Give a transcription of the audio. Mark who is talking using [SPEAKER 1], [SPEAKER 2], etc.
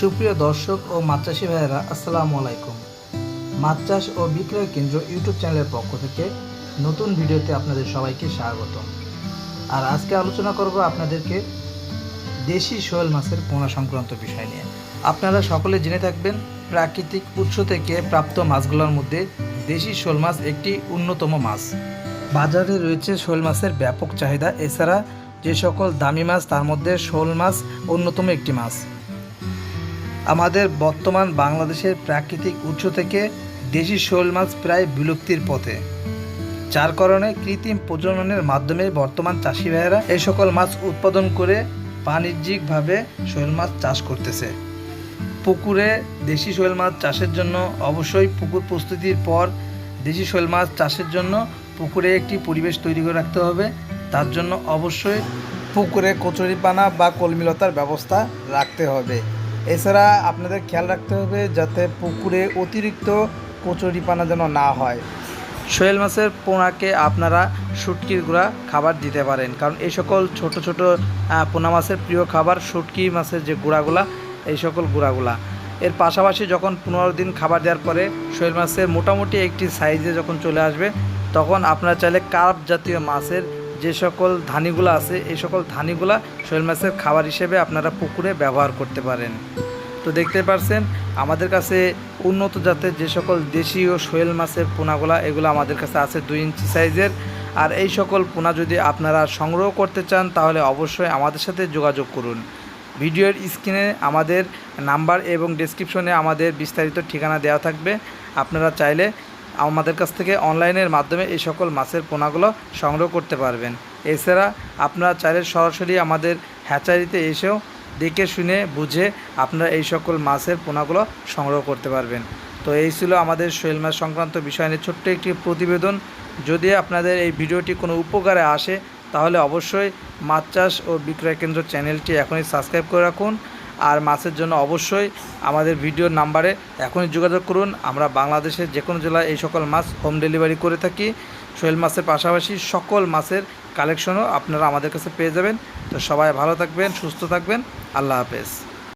[SPEAKER 1] সুপ্রিয় দর্শক ও চাষি ভাইয়েরা, আসসালামু আলাইকুম। মাছ চাষ ও বিক্রয় কেন্দ্র ইউটিউব চ্যানেলের পক্ষ থেকে নতুন ভিডিওতে আপনাদের সবাইকে স্বাগত আর আজকে আলোচনা করব আপনাদেরকে দেশি শোল মাছের পোনা সংক্রান্ত বিষয় নিয়ে। আপনারা সকলে জেনে থাকবেন, প্রাকৃতিক উৎস থেকে প্রাপ্ত মাছগুলোর মধ্যে দেশি শোল মাছ একটি অন্যতম মাছ। বাজারে রয়েছে শোল মাছের ব্যাপক চাহিদা। এছাড়া যে সকল দামি মাছ, তার মধ্যে শোল মাছ অন্যতম একটি মাছ। আমাদের বর্তমান বাংলাদেশের প্রাকৃতিক উৎস থেকে দেশি শোল মাছ প্রায় বিলুপ্তির পথে। যার কারণে কৃত্রিম প্রজননের মাধ্যমে বর্তমান চাষি ভাইয়েরা এই সকল মাছ উৎপাদন করে বাণিজ্যিকভাবে শোল মাছ চাষ করতেছে। পুকুরে দেশি শোল মাছ চাষের জন্য অবশ্যই পুকুর প্রস্তুতির পর দেশি শোল মাছ চাষের জন্য পুকুরে একটি পরিবেশ তৈরি করে রাখতে হবে। তার জন্য অবশ্যই পুকুরে কচুরিপানা বা কলমিলতার ব্যবস্থা রাখতে হবে। এছাড়া আপনাদের খেয়াল রাখতে হবে যাতে পুকুরে অতিরিক্ত কচুরিপানা যেন না হয়। শোয়েল মাছের পোনাকে আপনারা শুটকির গুঁড়া খাবার দিতে পারেন। কারণ এই সকল ছোট ছোট পোনা মাছের প্রিয় খাবার শুটকি মাছের যে গুঁড়াগুলা, এই সকল গুঁড়াগুলা। এর পাশাপাশি যখন পনেরো দিন খাবার দেওয়ার পরে শোয়েল মাছের মোটামুটি একটি সাইজে যখন চলে আসবে, তখন আপনারা চাইলে কার্প জাতীয় মাছের যে সকল ধানিগুলো আছে, এই সকল ধানিগুলা শোয়েল মাছের খাবার হিসেবে আপনারা পুকুরে ব্যবহার করতে পারেন। তো দেখতে পারছেন, আমাদের কাছে উন্নত জাতের যে সকল দেশীয় শোয়েল মাছের পোনাগুলা, এগুলো আমাদের কাছে আছে দুই ইঞ্চি সাইজের। আর এই সকল পোনা যদি আপনারা সংগ্রহ করতে চান, তাহলে অবশ্যই আমাদের সাথে যোগাযোগ করুন। ভিডিওর স্ক্রিনে আমাদের নাম্বার এবং ডেসক্রিপশনে আমাদের বিস্তারিত ঠিকানা দেওয়া থাকবে। আপনারা চাইলে আমাদের কাছ থেকে অনলাইনের মাধ্যমে এই সকল মাছের পোনাগুলো সংগ্রহ করতে পারবেন। এছাড়া আপনারা চাইলে সরাসরি আমাদের হ্যাচারিতে এসেও দেখে শুনে বুঝে আপনারা এই সকল মাছের পোনাগুলো সংগ্রহ করতে পারবেন। তো এই ছিল আমাদের শৈল মাছ সংক্রান্ত বিষয় নিয়ে ছোট্ট একটি প্রতিবেদন। যদি আপনাদের এই ভিডিওটি কোনো উপকারে আসে, তাহলে অবশ্যই মাছ চাষ ও বিক্রয় কেন্দ্র চ্যানেলটি এখনই সাবস্ক্রাইব করে রাখুন। আর মাছের জন্য অবশ্যই আমাদের ভিডিওর নাম্বারে এখনই যোগাযোগ করুন। আমরা বাংলাদেশের যে কোনো জেলায় এই সকল মাছ হোম ডেলিভারি করে থাকি। শৈল মাছের পাশাপাশি সকল মাছের কালেকশনও আপনারা আমাদের কাছে পেয়ে যাবেন। তো সবাই ভালো থাকবেন সুস্থ থাকবেন। আল্লাহ হাফেজ।